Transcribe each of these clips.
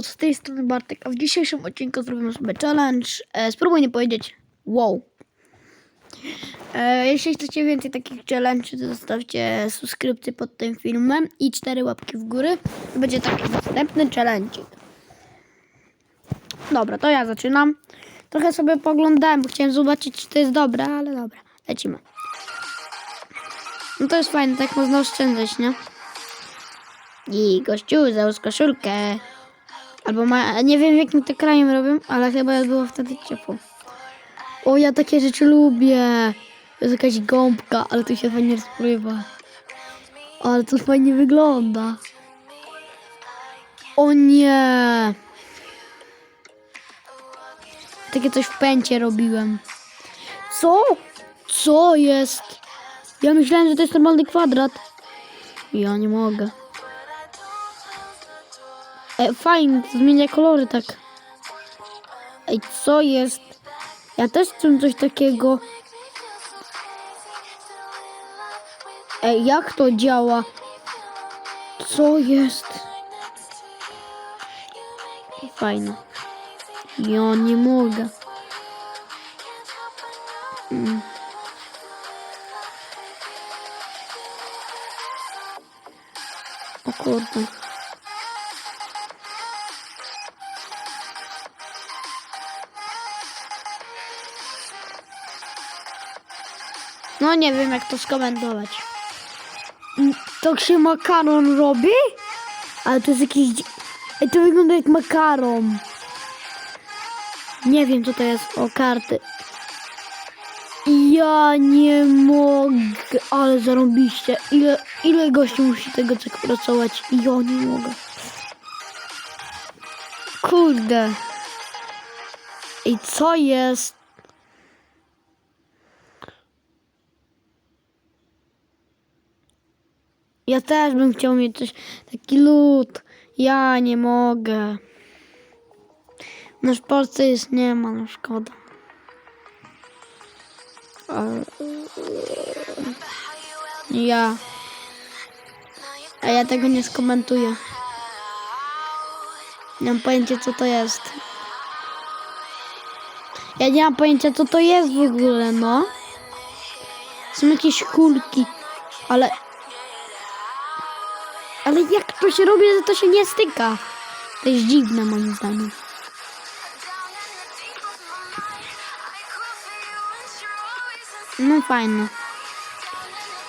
Z tej strony Bartek, a w dzisiejszym odcinku zrobimy sobie challenge. E, spróbuj nie powiedzieć wow. E, jeśli chcecie więcej takich challenge, to zostawcie subskrypcję pod tym filmem i cztery łapki w górę. Będzie taki następny challenge. Dobra, to ja zaczynam. Trochę sobie poglądałem, bo chciałem zobaczyć, czy to jest dobre, ale dobra, lecimy. No to jest fajne, tak można oszczędzać, nie? I gościu, załóż koszulkę. Albo ma, nie wiem jakim to krajem robią, ale chyba było wtedy ciepło. O, ja takie rzeczy lubię. Jest jakaś gąbka, ale tu się fajnie rozpływa. Ale to fajnie wygląda. O nie. Takie coś w pęcie robiłem. Co? Co jest? Ja myślałem, że to jest normalny kwadrat. Ja nie mogę. E, fajnie, zmienia kolory tak. Ej, co jest? Ja też chcę coś takiego. Ej, jak to działa? Co jest? Fajne. Ja nie mogę. Mm. O kurde. No nie wiem jak to skomentować. To się makaron robi? Ale to jest jakiś... Ej, to wygląda jak makaron. Nie wiem co to jest. O, karty. Ja nie mogę. Ale zarąbiście. Ile, ile gości musi tego tak pracować? Ja nie mogę. Kurde. I co jest? Ja też bym chciał mieć coś, taki lód. Ja nie mogę. Nasz w Polsce jest nie ma, no szkoda. Ja. A ja tego nie skomentuję. Nie mam pojęcia co to jest. Ja nie mam pojęcia co to jest w ogóle, no. Są jakieś kulki, ale ale jak to się robi, że to się nie styka? To jest dziwne moim zdaniem. No fajne.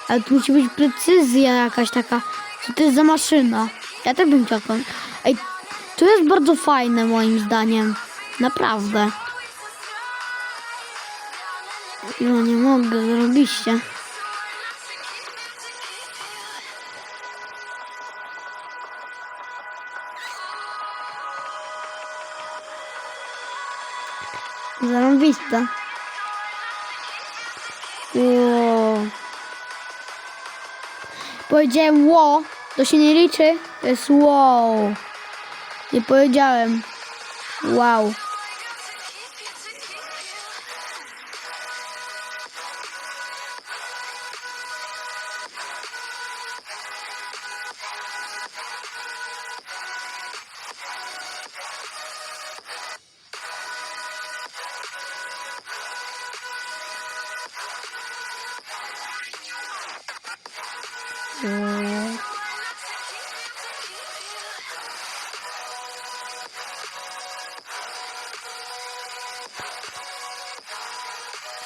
Ale tu musi być precyzja jakaś taka. Co to jest za maszyna? Ja też bym taką. Ej, to jest bardzo fajne moim zdaniem. Naprawdę. No nie mogę, zarobiście. Zarąbista. Wow. Powiedziałem ło, to się nie liczy, to jest wow. Nie powiedziałem wow. Wow.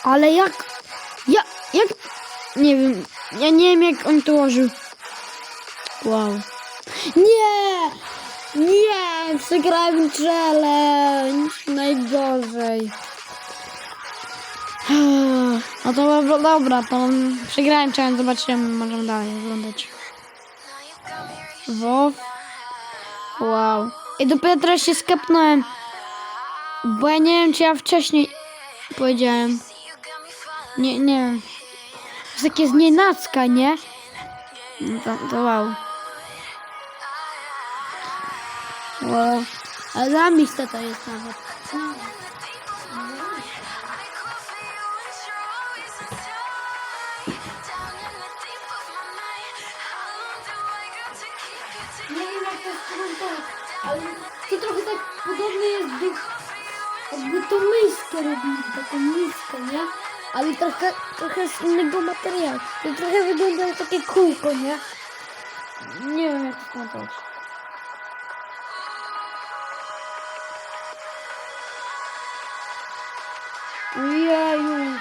Ale jak? Ja, jak? Nie wiem. Ja nie wiem jak on to ułożył. Wow. Nie! Nie! Przegrałem challenge. Najgorzej. No to było- dobra, to przegrałem challenge. Zobaczymy, możemy dalej oglądać. Wow. Wow. I dopiero teraz się skapnąłem. Bo ja nie wiem, czy ja wcześniej powiedziałem. Nie, nie. Jest takie znienacka, nie? To, to wow. Wow. Ale zamiste to jest nawet. Nie wiem jak to skomentować, ale to trochę tak podobny jest. Jakby to miskę robili, taką miskę, nie? Ale trochę, trochę z innego materiału. To trochę wygląda jak takie kółko, nie? Nie wiem jak to skończyć. Ojeju.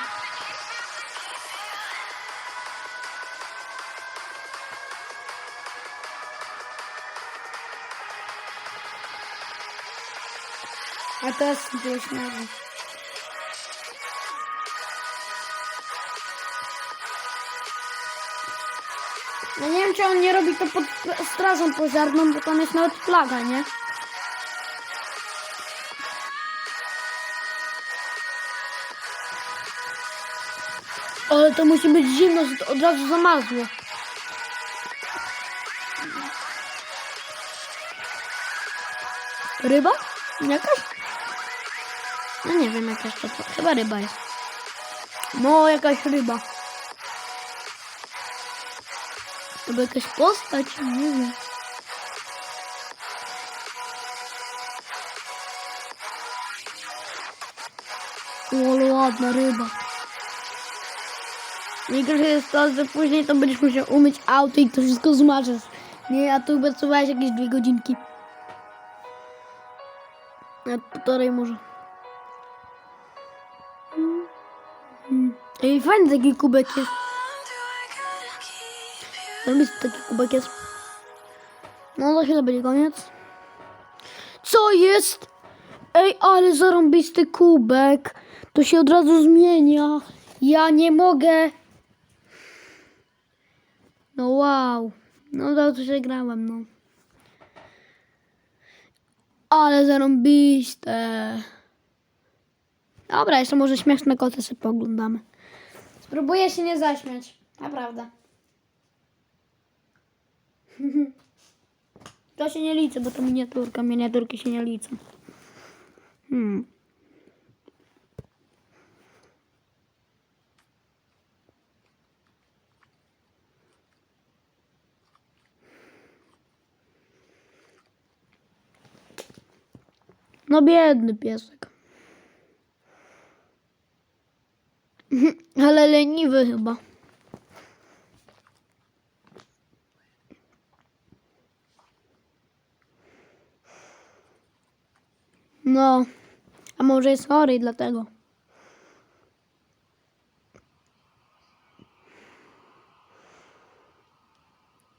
A teraz No nie wiem, czy on nie robi to pod strażą pożarną, bo tam jest nawet flaga, nie? Ale to musi być zimno, że to od razu zamarzło. Ryba? Jakaś? No nie wiem jakaś to, to chyba ryba jest. No jakaś ryba. Albo jakaś postać, nie wiem. O, ładna ryba. Najgorsze jest to, że później to będziesz musiał umyć auto i to wszystko zmarzesz. Nie, a tu pracowałeś jakieś dwie godzinki. Nawet półtorej może. Mm. Ej, fajny taki kubek jest. Robisz taki kubek jest. No za chwilę będzie koniec. Co jest? Ej, ale zarąbisty kubek. To się od razu zmienia. Ja nie mogę. No wow. No to się grałem, no. Ale zarąbiste. Dobra, jeszcze może śmieszne koty sobie pooglądamy. Spróbuję się nie zaśmiać. Naprawdę. To się nie liczy, bo to miniaturka. Miniaturki się nie liczą. Hmm. No biedny piesek. Ale leniwy chyba. No, a może jest chory i dlatego.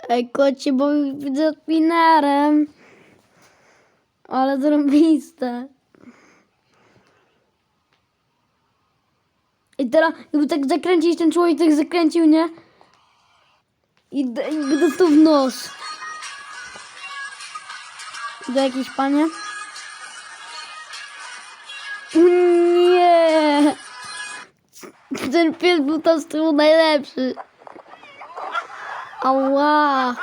Ej, kocie, bo widzę spinerem. Ale zrobiste. I teraz, jakby tak zakręcić, ten człowiek tak zakręcił, nie? I, d- i by dostał w nos. Do jakiejś panie? Ten pies był tam z tyłu najlepszy. Ała!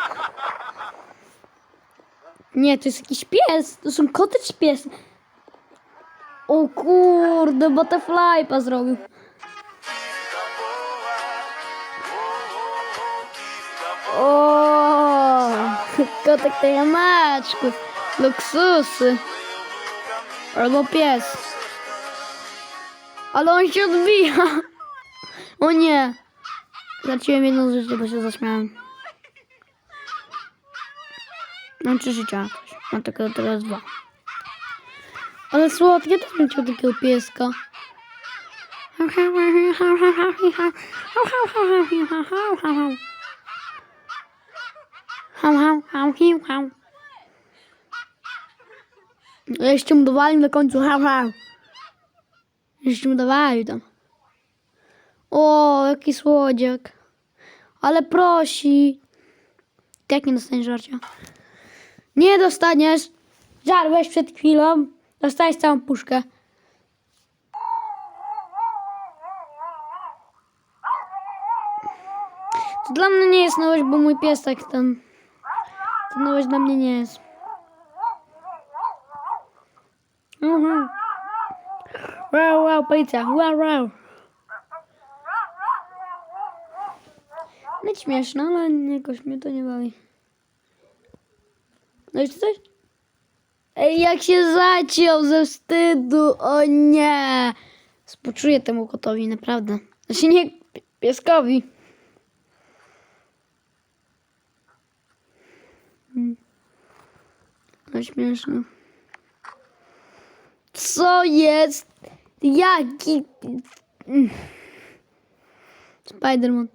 Nie, to jest jakiś pies. To są koty czy pies? O kurde, butterfly'a zrobił. O, kotek tej maczku. Luksusy. Albo pies. Ale on się odbija. O nie. Straciłem jedno życie, bo się zaśmiałem. Mam trzy życia. Mam tylko teraz dwa. Ale słodkie też bym chciał takiego pieska. Jeszcze mu dawali na końcu. Jeszcze mu dawali tam. O, jaki słodziak. Ale prosi. Jak nie dostaniesz żarcia? Nie dostaniesz. Żarłeś przed chwilą. Dostałeś całą puszkę. To dla mnie nie jest nowość, bo mój piesek ten. To nowość dla mnie nie jest. Mhm. Wow, wow, policja. Wow, wow. No śmieszne, ale jakoś mnie to nie bawi. No jeszcze coś? Ej, jak się zaciął ze wstydu, o nie. Współczuję temu kotowi, naprawdę. Znaczy nie pieskowi. Hmm. No śmieszne. Co jest? Jaki... Mm. Spiderman.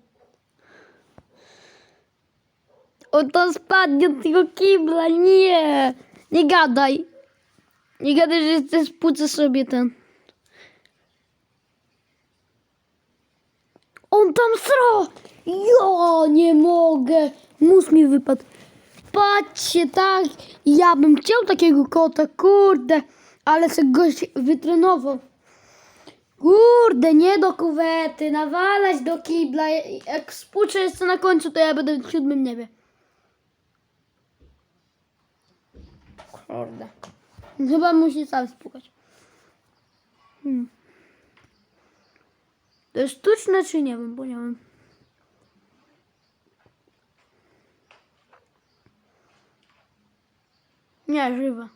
O to spadnie od tego kibla, nie! Nie gadaj. Nie gadaj, że ty spłucę sobie ten. On tam sro! Ja nie mogę. Mus mi wypadł. Patrzcie, tak. Ja bym chciał takiego kota, kurde. Ale se gość wytrenował. Kurde, nie do kuwety, nawalać do kibla. Jak spłuczę jeszcze na końcu, to ja będę w siódmym niebie. Kurde. Chyba musi sam spłukać. Hmm. To jest sztuczne czy nie wiem, bo nie wiem. Nie, żywe.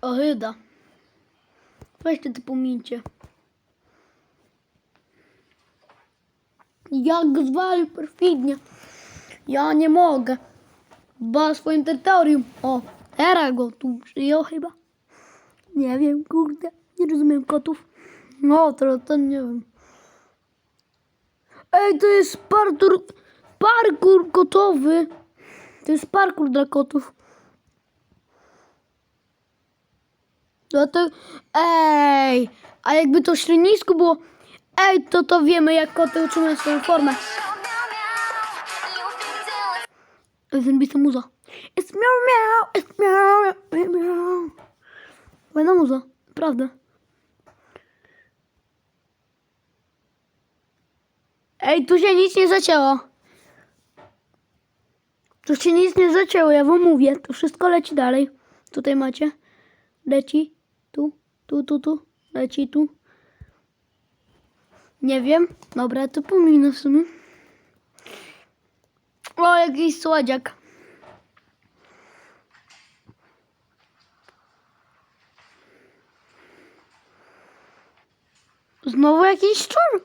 Ohyda. Weźcie to pomijcie. Jak zwalił perfidnie. Ja nie mogę. Ba swoim terytorium. O, teraz go tu przyjął chyba. Nie wiem, kurde. Nie rozumiem kotów. No, to, to nie wiem. Ej, to jest parkour, parkour kotowy. To jest parkour dla kotów. No to, ej, a jakby to ślinisko było, ej, to to wiemy, jak koty utrzymują swoją formę. Zębista muza. It's miau miau, miau miau, miau. Fajna muza, prawda. Ej, tu się nic nie zacięło. Tu się nic nie zacięło, ja wam mówię. To wszystko leci dalej. Tutaj macie. Leci. Tu, tu, tu, tu. Leci tu. Nie wiem. Dobra, to pominę w sumie. O, jakiś słodziak. Znowu jakiś szczur.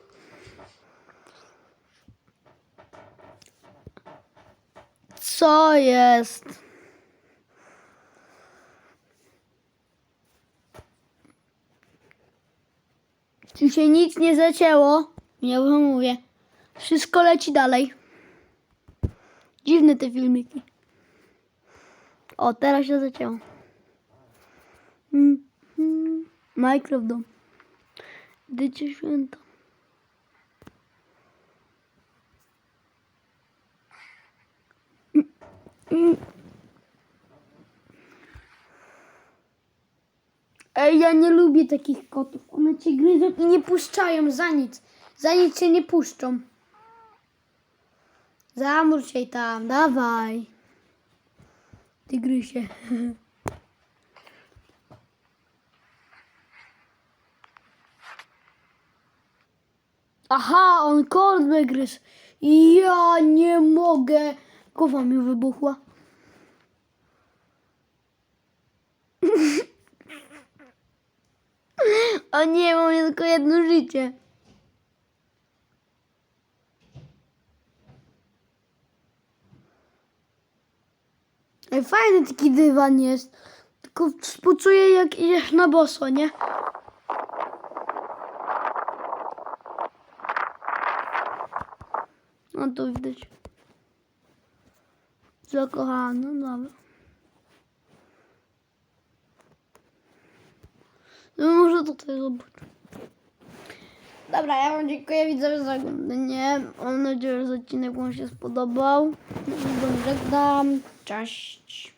Co jest? Tu się nic nie zacięło. Wam mówię. Wszystko leci dalej. Dziwne te filmiki. O, teraz się zacięło. Mm, mm. Minecraft dom. Dycie święto. Ej, ja nie lubię takich kotów. One cię gryzą i nie puszczają za nic. Za nic cię nie puszczą. Zamur się tam, dawaj. Tygrysie. Aha, on korbę gryzł. Ja nie mogę. Głowa mi wybuchła. O nie, mam tylko jedno życie. Ej, fajny taki dywan jest. Tylko współczuję jak idziesz na boso, nie? No to widać. Zakochany, dobra. No Dobra, ja wam dziękuję widzowie za oglądanie. Mam nadzieję, że odcinek wam się spodobał. I żegnam. Cześć.